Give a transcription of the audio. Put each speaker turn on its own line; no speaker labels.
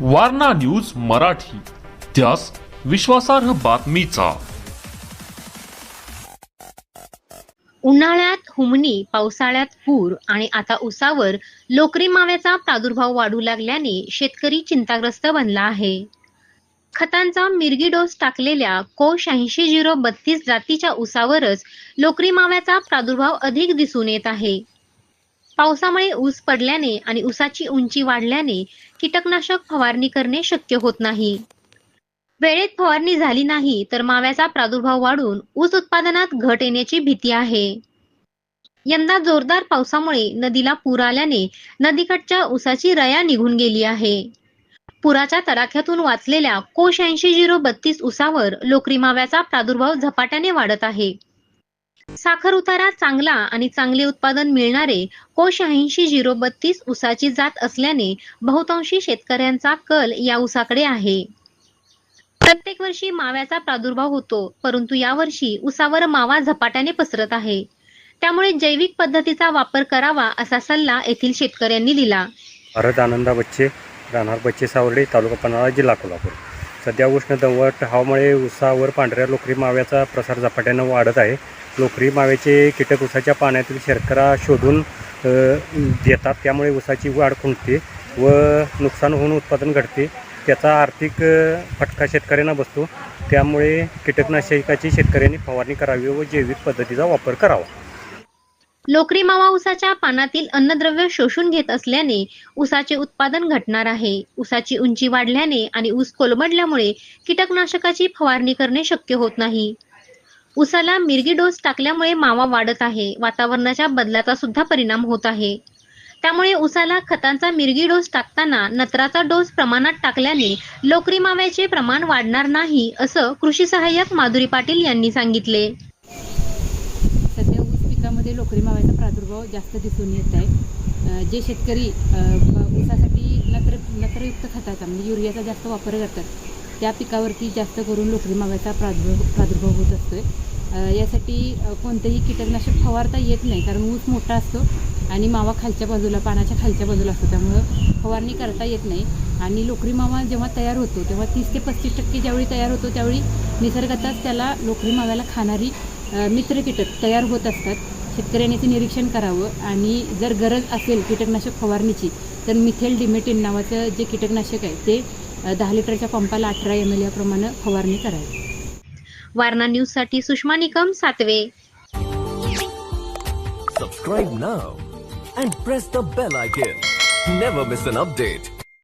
Warna news Marathi. त्यास विश्वासार्ह बातमीचा.
उन्हाळ्यात हुमणी पावसाळ्यात पूर आणि आता उसावर लोकरी माव्याचा प्रादुर्भाव वाढू लागल्याने शेतकरी चिंताग्रस्त बनला आहे. खतांचा मिरगी डोस टाकलेल्या को शहाऐंशी झिरो बत्तीस जातीच्या उसावरच लोकरी माव्याचा प्रादुर्भाव अधिक दिसून येत आहे. पावसामुळे ऊस पडल्याने आणि ऊसाची उंची वाढल्याने कीटकनाशक फवारणी करणे शक्य होत नाही. वेळेत फवारणी झाली नाही तर माव्याचा प्रादुर्भाव वाढून ऊस उत्पादनात घट येण्याची भीती आहे. यंदा जोरदार पावसामुळे नदीला पूर आल्याने नदीकडच्या ऊसाची रया निघून गेली आहे. पुराच्या तडाख्यातून वाचलेल्या कोश ऐंशी झिरो बत्तीस उसावर लोकरी माव्याचा प्रादुर्भाव झपाट्याने वाढत आहे. साखर उतारा चांगला आणि चांगले उत्पादन मिळणारे कोश ऐंशी झिरो बत्तीस उसाची जात असल्याने बहुतांशी शेतकऱ्यांचा कल या उसाकडे आहे. प्रत्येक वर्षी माव्याचा प्रादुर्भाव होतो परंतु यावर्षी उसावर मावा झपाट्याने पसरत आहे. त्यामुळे जैविक पद्धतीचा वापर करावा असा सल्ला येथील शेतकऱ्यांनी दिला.
भारत आनंदा बच्चे राहणार बच्चे सावर्डे तालुका पन्हाळा जिल्हा कोल्हापूर. सध्या उष्ण दवट हवामुळे उसावर पांढऱ्या लोकरी माव्याचा प्रसार झपाट्यानं वाढत आहे. लोकरी माव्याचे कीटक उसाच्या पाण्यातील शर्करा शोधून देतात. त्यामुळे उसाची वाढ खुंटते व नुकसान होऊन उत्पादन घडते त्याचा आर्थिक फटका शेतकऱ्यांना बसतो. त्यामुळे कीटकनाशकाची शेतकऱ्यांनी फवारणी करावी व जैविक पद्धतीचा वापर करावा.
लोकरी मावा उसाच्या पानातील अन्नद्रव्य शोषून घेत असल्याने उसाचे उत्पादन घटणार आहे. उसाची उंची वाढल्याने आणि ऊस कोलमडल्यामुळे कीटकनाशकाची फवारणी करणे शक्य होत नाही. उसाला मिरगी डोस टाकल्यामुळे मावा वाढत आहे. वातावरणाच्या बदलाचा सुद्धा परिणाम होत आहे. त्यामुळे उसाला खतांचा मिरगी डोस टाकताना नत्राचा डोस प्रमाणात टाकल्याने लोकरी माव्याचे प्रमाण वाढणार नाही असं कृषी सहाय्यक माधुरी पाटील यांनी सांगितले.
ऊस लोकरी माव्याचा प्रादुर्भाव जास्त दिसून येत आहे. जे शेतकरी ऊसासाठी नत्र नत्रयुक्त खताचा म्हणजे युरियाचा जास्त वापर करतात त्या पिकावरती जास्त करून लोकरी माव्याचा प्रादुर्भाव प्रादुर्भाव होत असतो आहे यासाठी कोणतंही कीटकनाशक फवारता येत नाही कारण ऊस मोठा असतो आणि मावा खालच्या बाजूला पानाच्या खालच्या बाजूला असतो त्यामुळं फवारणी करता येत नाही. आणि लोकरी मावा जेव्हा तयार होतो तेव्हा तीस ते पस्तीस टक्के ज्यावेळी तयार होतो त्यावेळी निसर्गातच त्याला लोकरी माव्याला खाणारी मित्र कीटक तयार होत असतात. शेतकऱ्यांनी ते निरीक्षण करावं आणि जर गरज असेल कीटकनाशक फवारणीची तर मिथेल डिमेटिन नावाचं जे कीटकनाशक आहे ते दहा लिटरच्या पंपाला अठरा एम एल याप्रमाणे फवारणी करावी
वारणा न्यूजसाठी सुषमा निकम सातवे
Subscribe now and press the bell icon. Never miss an update.